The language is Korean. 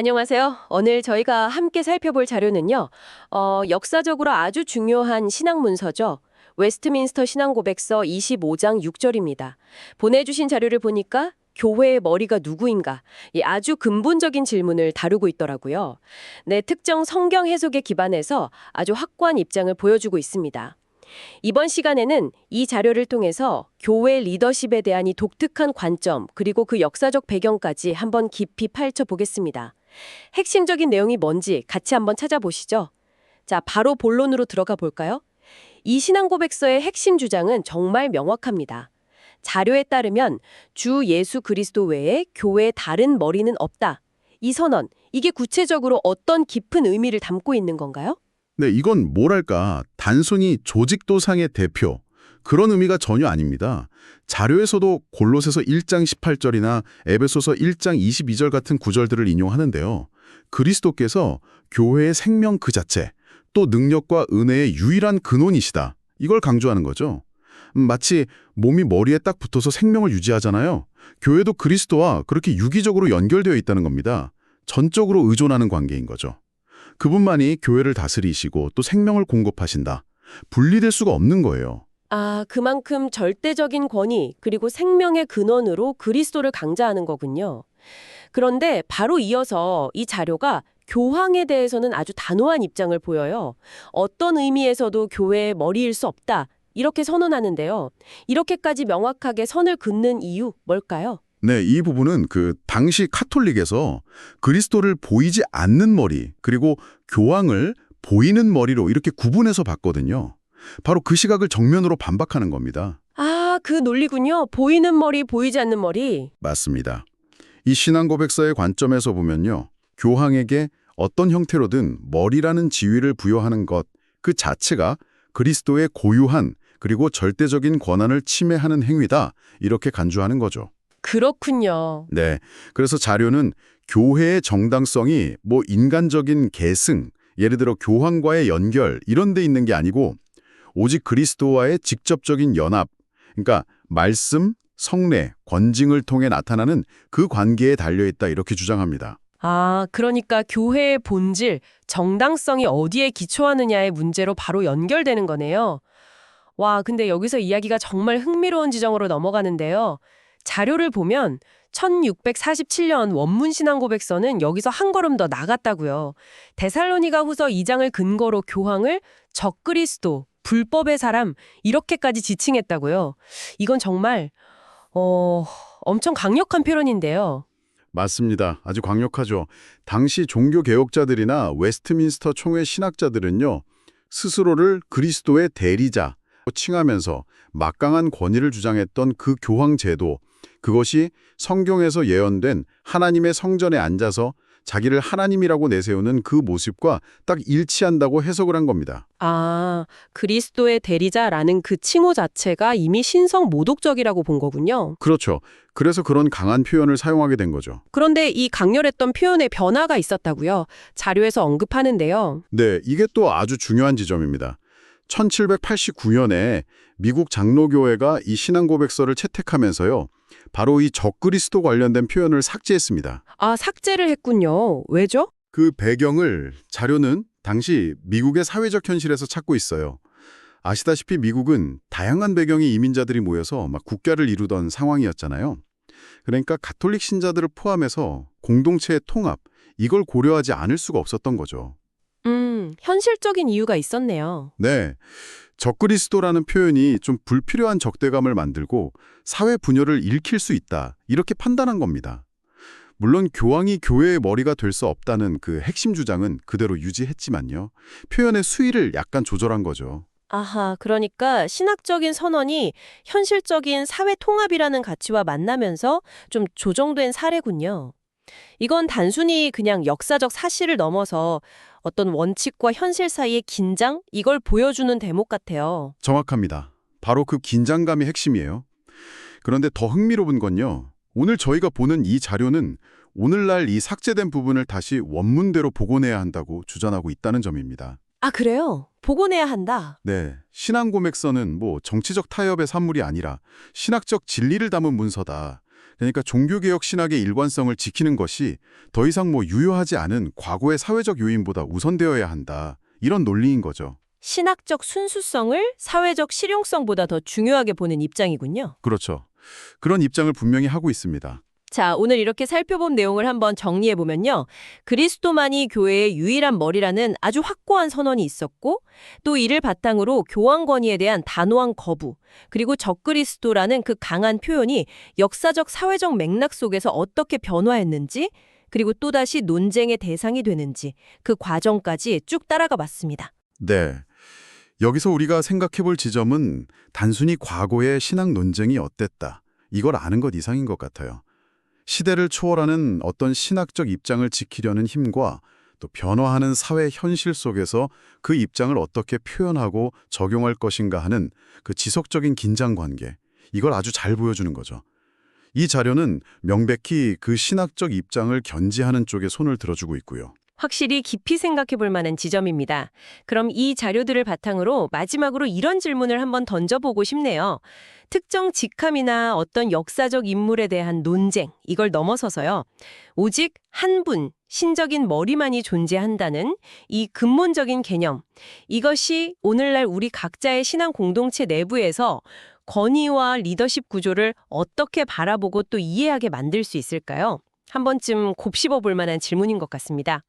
안녕하세요. 오늘 저희가 함께 살펴볼 자료는요. 어, 역사적으로 아주 중요한 신앙 문서죠. 웨스트민스터 신앙 고백서 25장 6절입니다. 보내주신 자료를 보니까 교회의 머리가 누구인가 이 아주 근본적인 질문을 다루고 있더라고요. 네, 특정 성경 해석에 기반해서 아주 확고한 입장을 보여주고 있습니다. 이번 시간에는 이 자료를 통해서 교회 리더십에 대한 이 독특한 관점 그리고 그 역사적 배경까지 한번 깊이 파헤쳐 보겠습니다. 핵심적인 내용이 뭔지 같이 한번 찾아보시죠. 자, 바로 본론으로 들어가 볼까요? 이 신앙 고백서의 핵심 주장은 정말 명확합니다. 자료에 따르면 주 예수 그리스도 외에 교회에 다른 머리는 없다. 이 선언, 이게 구체적으로 어떤 깊은 의미를 담고 있는 건가요? 네, 이건 뭐랄까 단순히 조직도상의 대표 그런 의미가 전혀 아닙니다. 자료에서도 골로새서 1장 18절이나 에베소서 1장 22절 같은 구절들을 인용하는데요. 그리스도께서 교회의 생명 그 자체, 또 능력과 은혜의 유일한 근원이시다. 이걸 강조하는 거죠. 음, 마치 몸이 머리에 딱 붙어서 생명을 유지하잖아요. 교회도 그리스도와 그렇게 유기적으로 연결되어 있다는 겁니다. 전적으로 의존하는 관계인 거죠. 그분만이 교회를 다스리시고 또 생명을 공급하신다. 분리될 수가 없는 거예요. 아, 그만큼 절대적인 권위 그리고 생명의 근원으로 그리스도를 강자하는 거군요. 그런데 바로 이어서 이 자료가 교황에 대해서는 아주 단호한 입장을 보여요. 어떤 의미에서도 교회의 머리일 수 없다. 이렇게 선언하는데요. 이렇게까지 명확하게 선을 긋는 이유 뭘까요? 네, 이 부분은 그 당시 카톨릭에서 그리스도를 보이지 않는 머리, 그리고 교황을 보이는 머리로 이렇게 구분해서 봤거든요. 바로 그 시각을 정면으로 반박하는 겁니다. 아, 그 논리군요. 보이는 머리, 보이지 않는 머리. 맞습니다. 이 신앙 고백서의 관점에서 보면요. 교황에게 어떤 형태로든 머리라는 지위를 부여하는 것 그 자체가 그리스도의 고유한 그리고 절대적인 권한을 침해하는 행위다. 이렇게 간주하는 거죠. 그렇군요. 네. 그래서 자료는 교회의 정당성이 뭐 인간적인 계승, 예를 들어 교황과의 연결 이런 데 있는 게 아니고 오직 그리스도와의 직접적인 연합, 그러니까 말씀, 성례, 권징을 통해 나타나는 그 관계에 달려있다 이렇게 주장합니다. 아, 그러니까 교회의 본질, 정당성이 어디에 기초하느냐의 문제로 바로 연결되는 거네요. 와, 근데 여기서 이야기가 정말 흥미로운 지점으로 넘어가는데요. 자료를 보면 1647년 원문 신앙 고백서는 여기서 한 걸음 더 나갔다고요. 데살로니가 후서 2장을 근거로 교황을 적그리스도, 불법의 사람 이렇게까지 지칭했다고요. 이건 정말 어, 엄청 강력한 표현인데요. 맞습니다. 아주 강력하죠. 당시 종교 개혁자들이나 웨스트민스터 총회 신학자들은요. 스스로를 그리스도의 대리자 칭하면서 막강한 권위를 주장했던 그 교황 제도 그것이 성경에서 예언된 하나님의 성전에 앉아서 자기를 하나님이라고 내세우는 그 모습과 딱 일치한다고 해석을 한 겁니다. 아, 그리스도의 대리자라는 그 칭호 자체가 이미 신성 모독적이라고 본 거군요. 그렇죠. 그래서 그런 강한 표현을 사용하게 된 거죠. 그런데 이 강렬했던 표현에 변화가 있었다고요. 자료에서 언급하는데요. 네, 이게 또 아주 중요한 지점입니다. 1789년에 미국 장로교회가 이 신앙 고백서를 채택하면서요. 바로 이 적그리스도 관련된 표현을 삭제했습니다. 아, 삭제를 했군요. 왜죠? 그 배경을 자료는 당시 미국의 사회적 현실에서 찾고 있어요. 아시다시피 미국은 다양한 배경의 이민자들이 모여서 막 국가를 이루던 상황이었잖아요. 그러니까 가톨릭 신자들을 포함해서 공동체의 통합, 이걸 고려하지 않을 수가 없었던 거죠. 음, 현실적인 이유가 있었네요. 네. 적그리스도라는 표현이 좀 불필요한 적대감을 만들고 사회 분열을 일으킬 수 있다. 이렇게 판단한 겁니다. 물론 교황이 교회의 머리가 될 수 없다는 그 핵심 주장은 그대로 유지했지만요. 표현의 수위를 약간 조절한 거죠. 아하, 그러니까 신학적인 선언이 현실적인 사회 통합이라는 가치와 만나면서 좀 조정된 사례군요. 이건 단순히 그냥 역사적 사실을 넘어서 어떤 원칙과 현실 사이의 긴장? 이걸 보여주는 대목 같아요. 정확합니다. 바로 그 긴장감이 핵심이에요. 그런데 더 흥미로운 건요. 오늘 저희가 보는 이 자료는 오늘날 이 삭제된 부분을 다시 원문대로 복원해야 한다고 주장하고 있다는 점입니다. 아, 그래요? 복원해야 한다. 네, 신앙 고맥서는 뭐 정치적 타협의 산물이 아니라 신학적 진리를 담은 문서다. 그러니까 종교개혁 신학의 일관성을 지키는 것이 더 이상 뭐 유효하지 않은 과거의 사회적 요인보다 우선되어야 한다. 이런 논리인 거죠. 신학적 순수성을 사회적 실용성보다 더 중요하게 보는 입장이군요. 그렇죠. 그런 입장을 분명히 하고 있습니다. 자, 오늘 이렇게 살펴본 내용을 한번 정리해 보면요. 그리스도만이 교회의 유일한 머리라는 아주 확고한 선언이 있었고, 또 이를 바탕으로 교황 권위에 대한 단호한 거부, 그리고 적그리스도라는 그 강한 표현이 역사적 사회적 맥락 속에서 어떻게 변화했는지, 그리고 또다시 논쟁의 대상이 되는지 그 과정까지 쭉 따라가 봤습니다. 네. 여기서 우리가 생각해 볼 지점은 단순히 과거의 신학 논쟁이 어땠다. 이걸 아는 것 이상인 것 같아요. 시대를 초월하는 어떤 신학적 입장을 지키려는 힘과 또 변화하는 사회 현실 속에서 그 입장을 어떻게 표현하고 적용할 것인가 하는 그 지속적인 긴장 관계. 이걸 아주 잘 보여주는 거죠. 이 자료는 명백히 그 신학적 입장을 견지하는 쪽에 손을 들어주고 있고요. 확실히 깊이 생각해 볼 만한 지점입니다. 그럼 이 자료들을 바탕으로 마지막으로 이런 질문을 한번 던져보고 싶네요. 특정 직함이나 어떤 역사적 인물에 대한 논쟁, 이걸 넘어서서요. 오직 한 분, 신적인 머리만이 존재한다는 이 근본적인 개념. 이것이 오늘날 우리 각자의 신앙 공동체 내부에서 권위와 리더십 구조를 어떻게 바라보고 또 이해하게 만들 수 있을까요? 한 번쯤 곱씹어 볼 만한 질문인 것 같습니다.